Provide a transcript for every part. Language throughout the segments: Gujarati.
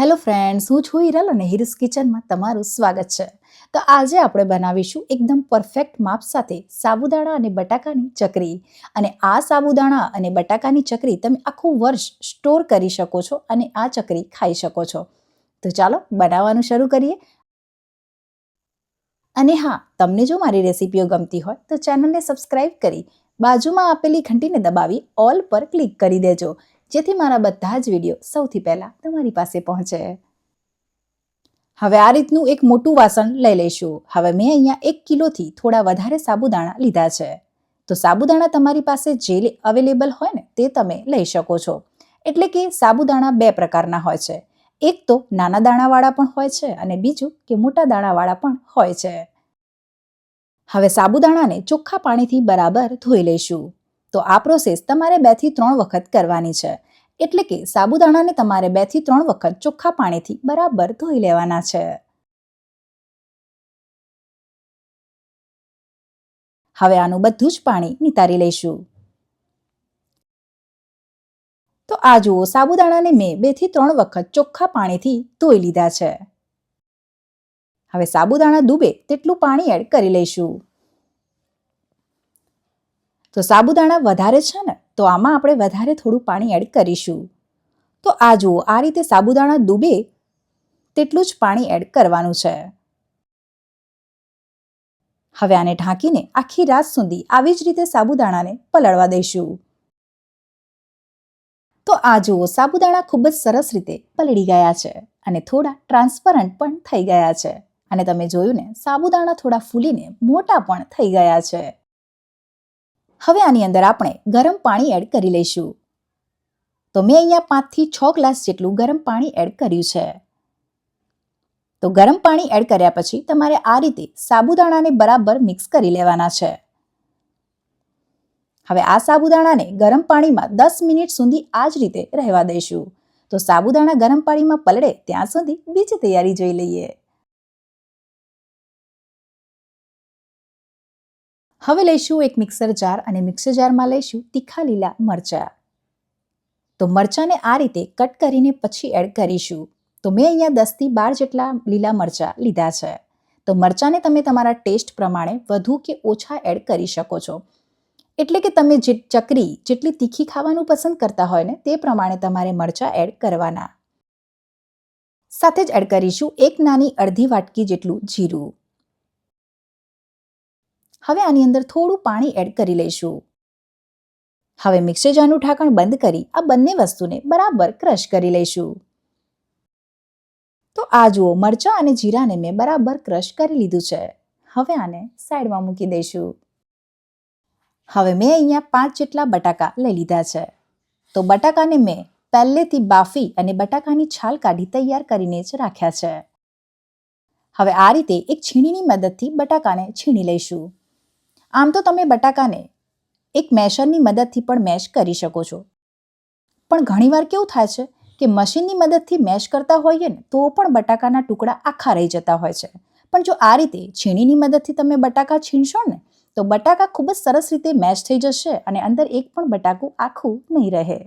હેલો ફ્રેન્ડ્સ, હું છું હિરલ અને હિરસ કિચનમાં તમારું સ્વાગત છે. તો આજે આપણે બનાવીશું એકદમ પરફેક્ટ માપ સાથે સાબુદાણા અને બટાકાની ચકરી. અને આ સાબુદાણા અને બટાકાની ચકરી તમે આખું વર્ષ સ્ટોર કરી શકો છો અને આ ચકરી ખાઈ શકો છો. તો ચાલો બનાવવાનું શરૂ કરીએ. અને હા, તમને જો મારી રેસીપીઓ ગમતી હોય તો ચેનલને સબસ્ક્રાઇબ કરી બાજુમાં આપેલી ઘંટીને દબાવી ઓલ પર ક્લિક કરી દેજો. જેથી મારા બધા જ વીડિયો સૌથી પહેલાં તમારી પાસે પહોંચે. હવે આ રીતનું એક મોટું વાસણ લઈ લઈશું. હવે મેં અહીંયા એક કિલોથી થોડા વધારે સાબુદાણા લીધા છે. તો સાબુદાણા તમારી પાસે જે અવેલેબલ હોય ને તે તમે લઈ શકો છો. એટલે કે સાબુદાણા બે પ્રકારના હોય છે. એક તો નાના દાણાવાળા પણ હોય છે અને બીજું કે મોટા દાણાવાળા પણ હોય છે. હવે સાબુદાણાને ચોખ્ખા પાણીથી બરાબર ધોઈ લઈશું. તો આ પ્રોસેસ તમારે બેથી ત્રણ વખત કરવાની છે. એટલે કે સાબુદાણાને તમારે બેથી ત્રણ વખત ચોખ્ખા પાણીથી બરાબર ધોઈ લેવાના છે. હવે આનું બધું જ પાણી નિતારી લઈશું. તો આ જુઓ, સાબુદાણાને મેં બેથી ત્રણ વખત ચોખ્ખા પાણીથી ધોઈ લીધા છે. હવે સાબુદાણા ડૂબે તેટલું પાણી એડ કરી લઈશું. તો સાબુદાણા વધારે છે ને તો આમાં આપણે વધારે થોડું પાણી એડ કરીશું. તો આ જુઓ, આ રીતે સાબુદાણા ડૂબે તેટલું જ પાણી એડ કરવાનું છે. હવે આને ઢાંકીને આખી રાત સુધી આવી જ રીતે સાબુદાણાને પલળવા દઈશું. તો આ જુઓ, સાબુદાણા ખૂબ જ સરસ રીતે પલળી ગયા છે અને થોડા ટ્રાન્સપરન્ટ પણ થઈ ગયા છે. અને તમે જોયું ને, સાબુદાણા થોડા ફૂલીને મોટા પણ થઈ ગયા છે. હવે આની અંદર આપણે ગરમ પાણી એડ કરી લઈશું. તો મેં અહીંયા પાંચથી છ ગ્લાસ જેટલું ગરમ પાણી એડ કર્યું છે. તો ગરમ પાણી એડ કર્યા પછી તમારે આ રીતે સાબુદાણાને બરાબર મિક્સ કરી લેવાના છે. હવે આ સાબુદાણાને ગરમ પાણીમાં દસ મિનિટ સુધી આ જ રીતે રહેવા દઈશું. તો સાબુદાણા ગરમ પાણીમાં પલળે ત્યાં સુધી બીજી તૈયારી જોઈ લઈએ. હવે લઈશું એક મિક્સર જાર અને મિક્સર જારમાં લઈશું તીખા લીલા મરચાં. તો મરચાંને આ રીતે કટ કરીને પછી એડ કરીશું. તો મેં અહીંયા દસથી બાર જેટલા લીલા મરચાં લીધા છે. તો મરચાંને તમે તમારા ટેસ્ટ પ્રમાણે વધુ કે ઓછા એડ કરી શકો છો. એટલે કે તમે જે ચકરી જેટલી તીખી ખાવાનું પસંદ કરતા હોય ને તે પ્રમાણે તમારે મરચાં એડ કરવાના. સાથે જ એડ કરીશું એક નાની અડધી વાટકી જેટલું જીરું. હવે આની અંદર થોડું પાણી એડ કરી લઈશું. હવે મિક્સર જારનું ઢાંકણ બંધ કરી આ બંને વસ્તુને બરાબર ક્રશ કરી લઈશું. તો આ જુઓ, મરચાં અને જીરાને મેં બરાબર ક્રશ કરી લીધું છે. હવે આને સાઈડમાં મૂકી દઈશું. હવે મેં અહીંયા પાંચ જેટલા બટાકા લઈ લીધા છે. તો બટાકાને મેં પહેલેથી બાફી અને બટાકાની છાલ કાઢી તૈયાર કરીને જ રાખ્યા છે. હવે આ રીતે એક છીણીની મદદથી બટાકાને છીણી લઈશું. આમ તો તમે બટાકાને એક મેશરની મદદથી પણ મેશ કરી શકો છો. પણ ઘણીવાર કેવું થાય છે કે મશીનની મદદથી મેશ કરતા હોઈએ ને, તો પણ બટાકાના ટુકડા આખા રહી જતા હોય છે. પણ જો આ રીતે છીણીની મદદથી તમે બટાકા છીણશો ને, તો બટાકા ખૂબ જ સરસ રીતે મેશ થઈ જશે અને અંદર એક પણ બટાકું આખું નહીં રહે.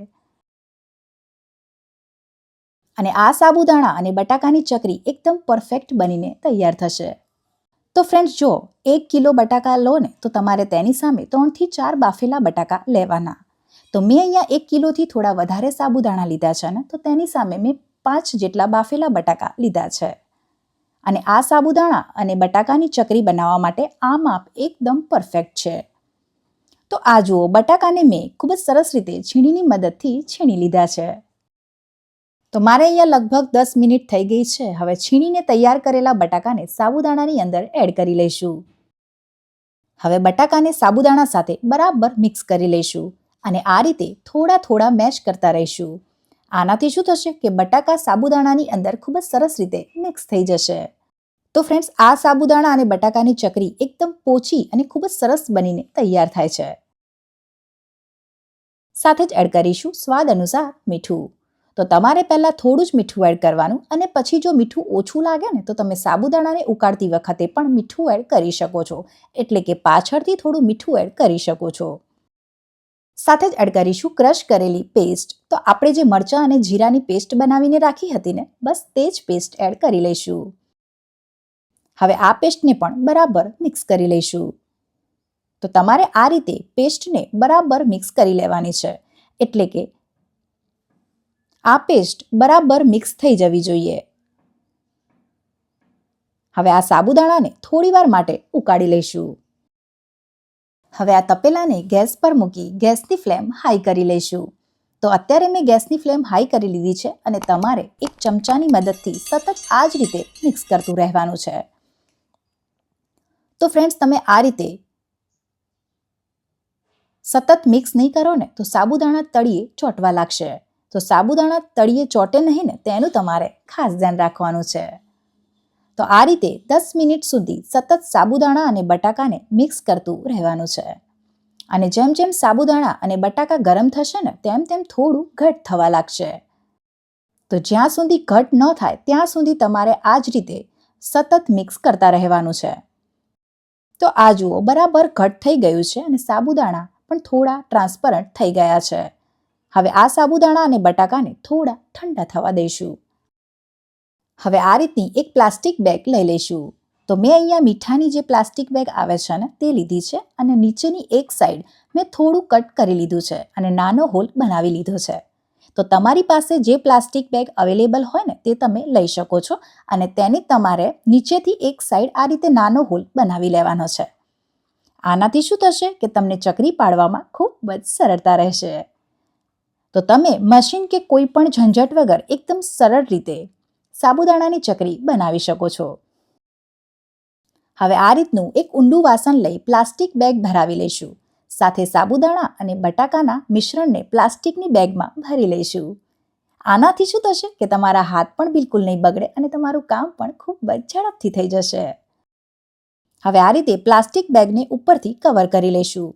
અને આ સાબુદાણા અને બટાકાની ચકરી એકદમ પરફેક્ટ બનીને તૈયાર થશે. તો ફ્રેન્ડ્સ જો એક કિલો બટાકા લો ને, તો તમારે તેની સામે ત્રણથી ચાર બાફેલા બટાકા લેવાના. તો મેં અહીંયા એક કિલોથી થોડા વધારે સાબુદાણા લીધા છે ને, તો તેની સામે મેં પાંચ જેટલા બાફેલા બટાકા લીધા છે. અને આ સાબુદાણા અને બટાકાની ચકરી બનાવવા માટે આ માપ એકદમ પરફેક્ટ છે. તો આ જુઓ, બટાકાને મેં ખૂબ જ સરસ રીતે છીણીની મદદથી છીણી લીધા છે. તો મારે અહીંયા લગભગ દસ મિનિટ થઈ ગઈ છે. હવે છીણીને તૈયાર કરેલા બટાકાને સાબુદાણાની અંદર એડ કરી લઈશું. હવે બટાકાને સાબુદાણા સાથે બરાબર મિક્સ કરી લઈશું અને આ રીતે થોડા થોડા મેશ કરતા રહીશું. આનાથી શું થશે કે બટાકા સાબુદાણાની અંદર ખૂબ જ સરસ રીતે મિક્સ થઈ જશે. તો ફ્રેન્ડ્સ, આ સાબુદાણા અને બટાકાની ચકરી એકદમ પોચી અને ખૂબ જ સરસ બનીને તૈયાર થાય છે. સાથે જ એડ કરીશું સ્વાદ અનુસાર મીઠું. તો તમારે પહેલાં થોડું જ મીઠું એડ કરવાનું અને પછી જો મીઠું ઓછું લાગે ને, તો તમે સાબુદાણાને ઉકાળતી વખતે પણ મીઠું એડ કરી શકો છો. એટલે કે પાછળથી થોડું મીઠું એડ કરી શકો છો. સાથે જ એડ કરીશું ક્રશ કરેલી પેસ્ટ. તો આપણે જે મરચાં અને જીરાની પેસ્ટ બનાવીને રાખી હતી ને, બસ તે જ પેસ્ટ એડ કરી લઈશું. હવે આ પેસ્ટને પણ બરાબર મિક્સ કરી લઈશું. તો તમારે આ રીતે પેસ્ટને બરાબર મિક્સ કરી લેવાની છે. એટલે કે આ પેસ્ટ બરાબર મિક્સ થઈ જવી જોઈએ. હવે આ સાબુદાણાને થોડીવાર માટે ઉકાળી લઈશું. હવે આ તપેલાને ગેસ પર મૂકી ગેસની ફ્લેમ હાઈ કરી લઈશું. તો અત્યારે મેં ગેસની ફ્લેમ હાઈ કરી લીધી છે અને તમારે એક ચમચાની મદદથી સતત આ જ રીતે મિક્સ કરતું રહેવાનું છે. તો ફ્રેન્ડ્સ, તમે આ રીતે સતત મિક્સ નહીં કરો ને તો સાબુદાણા તળિયે ચોંટવા લાગશે. તો સાબુદાણા તળિયે ચોટે નહીં ને તેનું તમારે ખાસ ધ્યાન રાખવાનું છે. તો આ રીતે દસ મિનિટ સુધી સતત સાબુદાણા અને બટાકાને મિક્સ કરતું રહેવાનું છે. અને જેમ જેમ સાબુદાણા અને બટાકા ગરમ થશે ને તેમ તેમ થોડું ઘટ થવા લાગશે. તો જ્યાં સુધી ઘટ ન થાય ત્યાં સુધી તમારે આ જ રીતે સતત મિક્સ કરતા રહેવાનું છે. તો આ જુઓ બરાબર ઘટ થઈ ગયું છે અને સાબુદાણા પણ થોડા ટ્રાન્સપરન્ટ થઈ ગયા છે. હવે આ સાબુદાણા અને બટાકાને થોડા ઠંડા થવા દઈશું. હવે આ રીતની એક પ્લાસ્ટિક બેગ લઈ લઈશું. તો મેં અહીંયા મીઠાની જે પ્લાસ્ટિક બેગ આવે છે ને, તે લીધી છે અને નીચેની એક સાઈડ મેં થોડું કટ કરી લીધું છે અને નાનો હોલ બનાવી લીધો છે. તો તમારી પાસે જે પ્લાસ્ટિક બેગ અવેલેબલ હોય ને, તે તમે લઈ શકો છો અને તેની તમારે નીચેથી એક સાઈડ આ રીતે નાનો હોલ બનાવી લેવાનો છે. આનાથી શું થશે કે તમને ચકરી પાડવામાં ખૂબ જ સરળતા રહેશે. તો તમે મશીન કે કોઈ પણ ઝંઝટ વગર એકદમ સરળ રીતે સાબુદાણાની ચકરી બનાવી શકો છો. હવે આ રીતનું એક ઊંડું વાસણ લઈ પ્લાસ્ટિક બેગ ભરાવી લઈશું. સાથે સાબુદાણા અને બટાકાના મિશ્રણને પ્લાસ્ટિકની બેગમાં ભરી લઈશું. આનાથી શું થશે કે તમારા હાથ પણ બિલકુલ નહીં બગડે અને તમારું કામ પણ ખૂબ જ ઝડપથી થઈ જશે. હવે આ રીતે પ્લાસ્ટિક બેગને ઉપરથી કવર કરી લઈશું.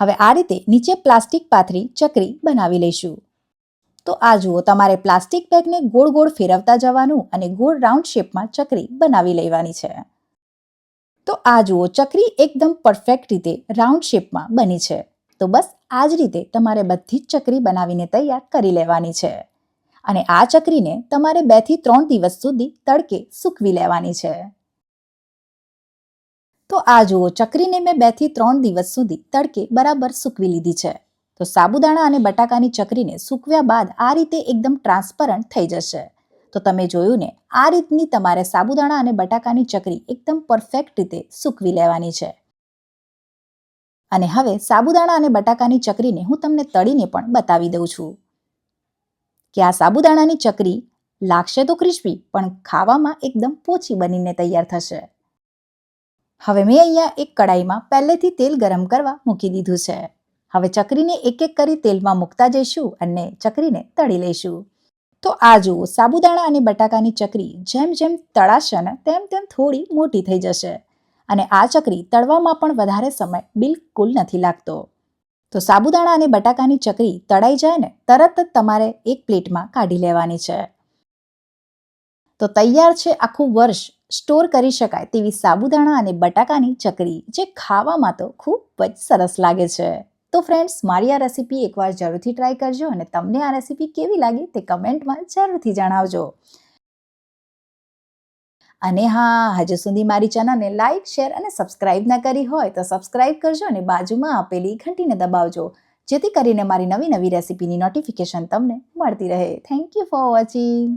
હવે આ રીતે નીચે પ્લાસ્ટિક પાથરી, ચકરી બનાવી લઈશું. તો આ જુઓ, તમારે પ્લાસ્ટિક બેગને ગોળ ગોળ ફેરવતા જવાનું અને ગોળ રાઉન્ડ શેપમાં ચકરી બનાવી લેવાની છે. તો આ જુઓ, ચકરી એકદમ પરફેક્ટ રીતે રાઉન્ડ શેપમાં બની છે. તો બસ આ જ રીતે તમારે બધી જ ચકરી બનાવીને તૈયાર કરી લેવાની છે. અને આ ચકરીને તમારે બેથી ત્રણ દિવસ સુધી તડકે સૂકવી લેવાની છે. તો આ જુઓ, ચકરીને મેં બેથી ત્રણ દિવસ સુધી તડકે બરાબર સૂકવી લીધી છે. તો સાબુદાણા અને બટાકાની ચકરીને સૂકવ્યા બાદ આ રીતે એકદમ ટ્રાન્સપરન્ટ થઈ જશે. તો તમે જોયું ને, આ રીતની તમારે સાબુદાણા અને બટાકાની ચકરી એકદમ પરફેક્ટ રીતે સૂકવી લેવાની છે. અને હવે સાબુદાણા અને બટાકાની ચકરીને હું તમને તળીને પણ બતાવી દઉં છું. કે આ સાબુદાણાની ચકરી લાગશે તો ક્રિસ્પી, પણ ખાવામાં એકદમ પોચી બનીને તૈયાર થશે. હવે મેં અહીંયા એક કડાઈમાં પહેલેથી તેલ ગરમ કરવા મૂકી દીધું છે. હવે ચકરીને એક એક કરી તેલમાં મૂકતા જઈશું અને ચકરીને તળી લઈશું. તો આ જુઓ, સાબુદાણા અને બટાકાની ચકરી જેમ જેમ તળાશે ને તેમ તેમ થોડી મોટી થઈ જશે. અને આ ચકરી તળવામાં પણ વધારે સમય બિલકુલ નથી લાગતો. તો સાબુદાણા અને બટાકાની ચકરી તળાઈ જાય ને તરત જ તમારે એક પ્લેટમાં કાઢી લેવાની છે. તો તૈયાર છે આખું વર્ષ સ્ટોર કરી શકાય તેવી સાબુદાણા અને બટાકાની ચકરી, જે ખાવામાં તો ખૂબ જ સરસ લાગે છે. તો ફ્રેન્ડ્સ મારી આ રેસીપી એકવાર જરૂરથી ટ્રાય કરજો અને તમને આ રેસીપી કેવી લાગી તે કમેન્ટમાં જરૂરથી જણાવજો. અને હા, હજુ સુધી મારી ચેનલને લાઇક શેર અને સબસ્ક્રાઇબ ના કરી હોય તો સબસ્ક્રાઇબ કરજો અને બાજુમાં આપેલી ઘંટીને દબાવજો, જેથી કરીને મારી નવી નવી રેસીપીની નોટિફિકેશન તમને મળતી રહે. Thank you for watching